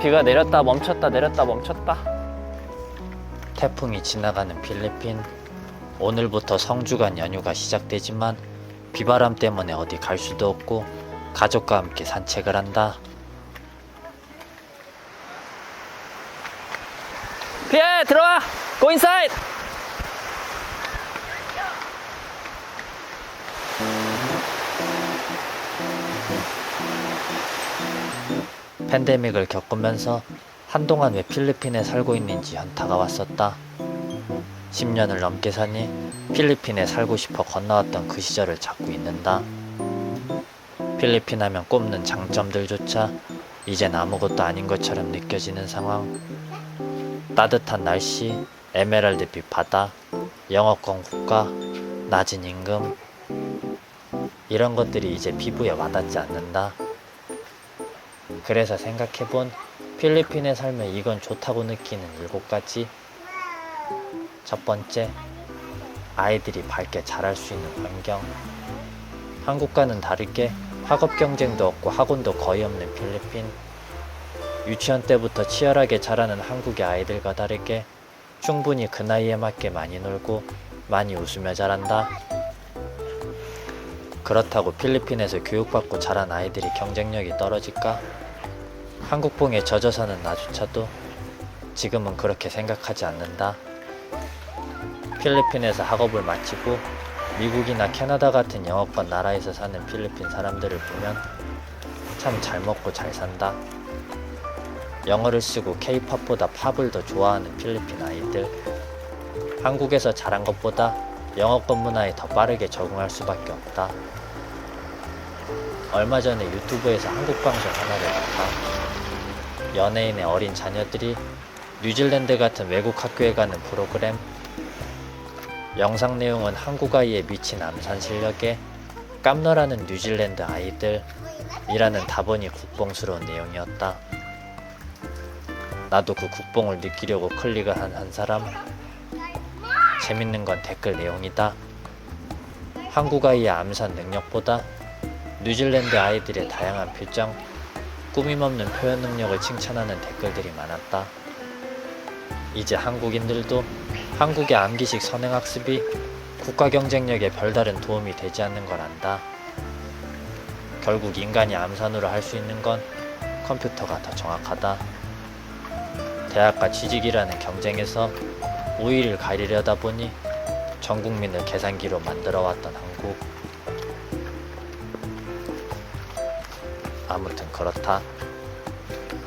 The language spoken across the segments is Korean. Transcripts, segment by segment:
비가 내렸다 멈췄다 내렸다 멈췄다. 태풍이 지나가는 필리핀. 오늘부터 성주간 연휴가 시작되지만 비바람 때문에 어디 갈 수도 없고 가족과 함께 산책을 한다. 피해 들어와. Go inside. 팬데믹을 겪으면서 한동안 왜 필리핀에 살고 있는지 현타가 왔었다. 10년을 넘게 사니 필리핀에 살고 싶어 건너왔던 그 시절을 찾고 있는다. 필리핀 하면 꼽는 장점들조차 이젠 아무것도 아닌 것처럼 느껴지는 상황. 따뜻한 날씨, 에메랄드빛 바다, 영어권 국가, 낮은 임금. 이런 것들이 이제 피부에 와닿지 않는다. 그래서 생각해본 필리핀에 살면 이건 좋다고 느끼는 일곱 가지. 첫 번째, 아이들이 밝게 자랄 수 있는 환경. 한국과는 다르게 학업 경쟁도 없고 학원도 거의 없는 필리핀. 유치원 때부터 치열하게 자라는 한국의 아이들과 다르게 충분히 그 나이에 맞게 많이 놀고 많이 웃으며 자란다. 그렇다고 필리핀에서 교육받고 자란 아이들이 경쟁력이 떨어질까? 한국봉에 젖어 사는 나조차도 지금은 그렇게 생각하지 않는다. 필리핀에서 학업을 마치고 미국이나 캐나다 같은 영어권 나라에서 사는 필리핀 사람들을 보면 참 잘 먹고 잘 산다. 영어를 쓰고 케이팝보다 팝을 더 좋아하는 필리핀 아이들. 한국에서 자란 것보다 영어권 문화에 더 빠르게 적응할 수밖에 없다. 얼마 전에 유튜브에서 한국 방송 하나를 봤다. 연예인의 어린 자녀들이 뉴질랜드 같은 외국 학교에 가는 프로그램. 영상 내용은 한국 아이의 미친 암산 실력에 깜놀하는 뉴질랜드 아이들이라는 다분히 국뽕스러운 내용이었다. 나도 그 국뽕을 느끼려고 클릭을 한 한 사람. 재밌는 건 댓글 내용이다. 한국 아이의 암산 능력보다 뉴질랜드 아이들의 다양한 표정, 꾸밈없는 표현 능력을 칭찬하는 댓글들이 많았다. 이제 한국인들도 한국의 암기식 선행학습이 국가 경쟁력에 별다른 도움이 되지 않는 걸 안다. 결국 인간이 암산으로 할 수 있는 건 컴퓨터가 더 정확하다. 대학과 취직이라는 경쟁에서 우위를 가리려다 보니 전 국민을 계산기로 만들어 왔던 한국. 아무튼 그렇다.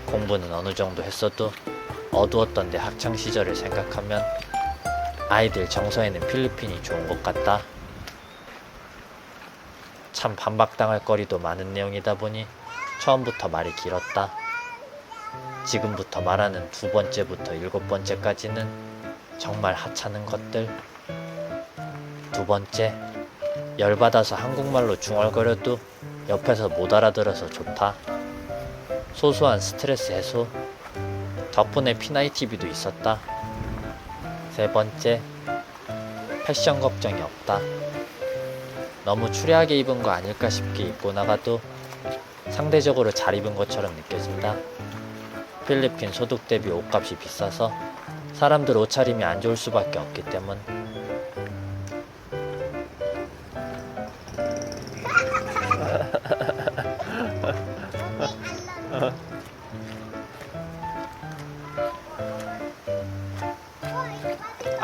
공부는 어느 정도 했어도 어두웠던 내 학창 시절을 생각하면 아이들 정서에는 필리핀이 좋은 것 같다. 참 반박당할 거리도 많은 내용이다 보니 처음부터 말이 길었다. 지금부터 말하는 두 번째부터 일곱 번째까지는 정말 하찮은 것들. 두 번째, 열받아서 한국말로 중얼거려도 옆에서 못 알아들어서 좋다. 소소한 스트레스 해소. 덕분에 피나이 TV도 있었다. 세 번째, 패션 걱정이 없다. 너무 추리하게 입은 거 아닐까 싶게 입고 나가도 상대적으로 잘 입은 것처럼 느껴진다. 필리핀 소득 대비 옷값이 비싸서 사람들 옷차림이 안 좋을 수밖에 없기 때문.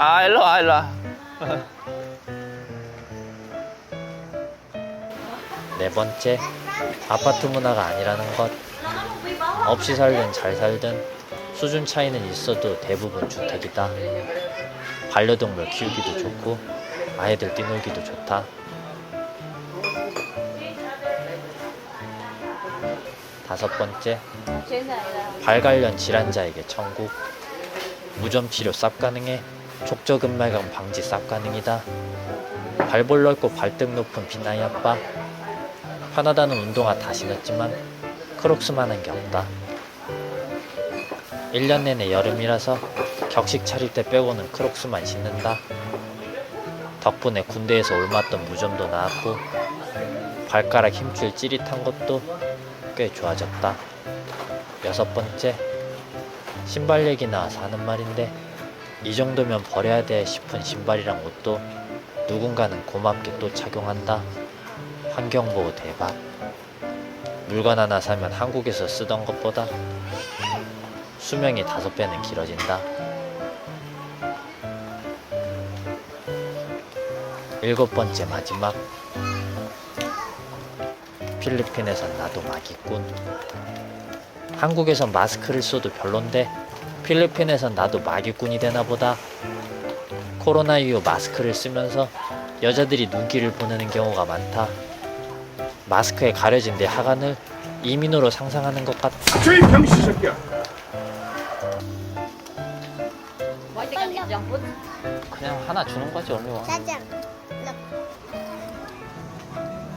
아 일로 와 일로 와. 네 번째, 아파트 문화가 아니라는 것. 없이 살든 잘 살든 수준 차이는 있어도 대부분 주택이다. 반려동물 키우기도 좋고 아이들 뛰놀기도 좋다. 다섯 번째, 발 관련 질환자에게 천국. 무좀 치료 쌉 가능해 족저근말감 방지 쌉 가능이다. 발볼 넓고 발등 높은 비나이 아빠. 편하다는 운동화 다 신었지만 크록스만한 게 없다. 1년 내내 여름이라서 격식 차릴 때 빼고는 크록스만 신는다. 덕분에 군대에서 올맞던 무좀도 나았고 발가락 힘줄 찌릿한 것도 꽤 좋아졌다. 여섯 번째, 신발 얘기 나와서 하는 말인데 이 정도면 버려야 돼 싶은 신발이랑 옷도 누군가는 고맙게 또 착용한다. 환경보호 대박. 물건 하나 사면 한국에서 쓰던 것보다 수명이 다섯 배는 길어진다. 일곱 번째 마지막. 필리핀에선 나도 막이꾼. 한국에선 마스크를 써도 별론데 필리핀에선 나도 마기꾼이 되나 보다. 코로나 이후 마스크를 쓰면서 여자들이 눈길을 보내는 경우가 많다. 마스크에 가려진 내 하관을 이민호로 상상하는 것 같다. 저희 병신 새끼야. 그냥 하나 주는 거지 얼마.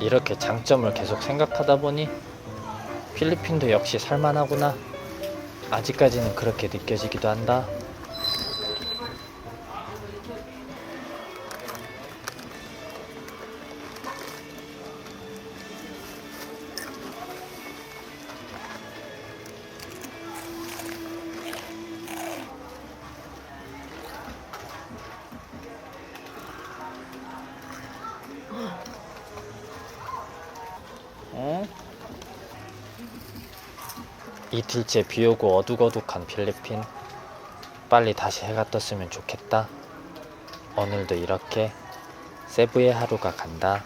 이렇게 장점을 계속 생각하다 보니 필리핀도 역시 살만하구나. 아직까지는 그렇게 느껴지기도 한다. 이틀째 비 오고 어둑어둑한 필리핀. 빨리 다시 해가 떴으면 좋겠다. 오늘도 이렇게 세부의 하루가 간다.